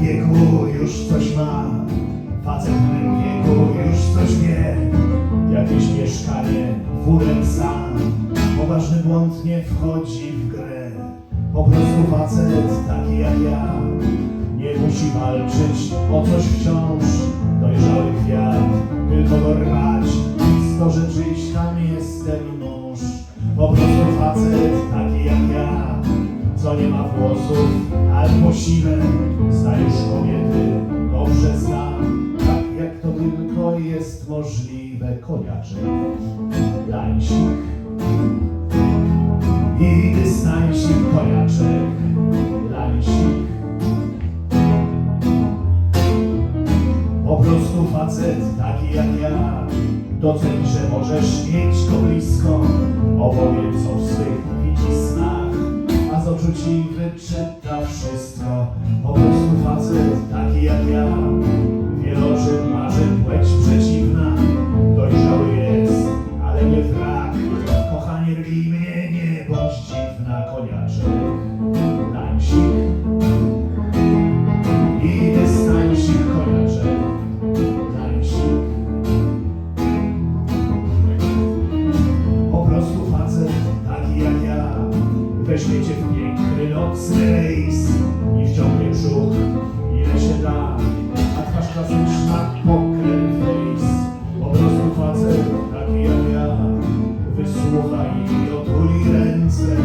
wieku już coś ma, facet w tym wieku już coś wie. Jakieś mieszkanie, furem sam, poważny błąd nie wchodzi w grę. Po prostu facet taki jak ja, nie musi walczyć o coś wciąż. Dojrzały kwiat, tylko go rwać, to że czyjś tam jest ten mąż. Po prostu facet taki co nie ma włosów albo siwe, zna już kobiety, dobrze zna, tak jak to tylko jest możliwe, koniaczek, lańsik i dystansik, koniaczek, lańsik. Po prostu facet taki jak ja Doceń, że możesz mieć go blisko. Opowiedz A z oczu ci wyczyta wszystko. Po prostu facet taki jak ja. Wieloczym marzy płeć przeciwna. Dojrzały jest, ale nie wrak. Kochanie rwij mnie, nie bądź dziwna Koniaczek, lańsik i dystansik koniaczek, lańsik. Po prostu facet taki jak ja. Weźmie rejs I wciągnie brzuch ile się da. A twarz klasyczna poker face Po prostu facet taki jak ja Wysłucha i otuli ręce.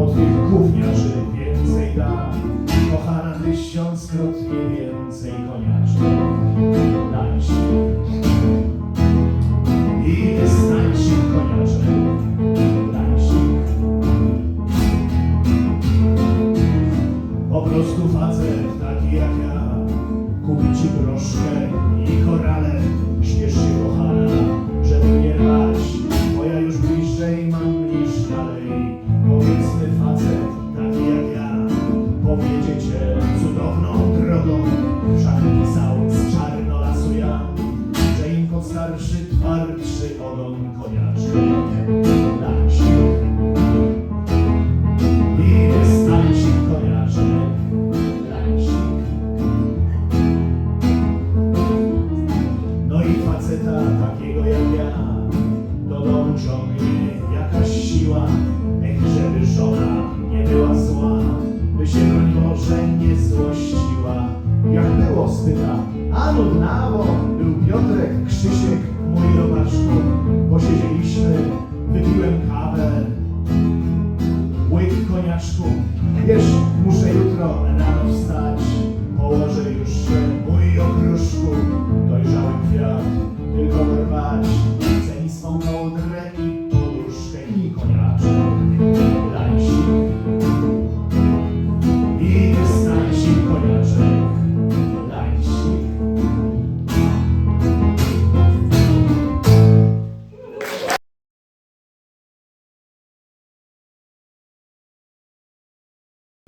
Od tych gówniarzy więcej da. Kochana tysiąckrotnie więcej koniaczek Lańsik i prostu facet taki jak ja, kupi ci broszkę i korale. Śpiesz się kochana, żeby nie rwać, bo ja już bliżej mam niż dalej. Powiedzmy facet taki jak ja, powiedzie cię cudowną drogą. Wszak pisał z czarnolasu ja, że im starszy, twardszy ogon koniaczek, faceta takiego jak ja, do domu ciągnie jakaś siła. Ech, żeby żona nie była zła, by się broń Boże nie złościła. Jak było spyta, a nudnawo, był Piotrek, Krzysiek, mój robaczku. Posiedzieliśmy, wypiłem kawę, łyk koniaczku. Wiesz, muszę jutro rano wstać,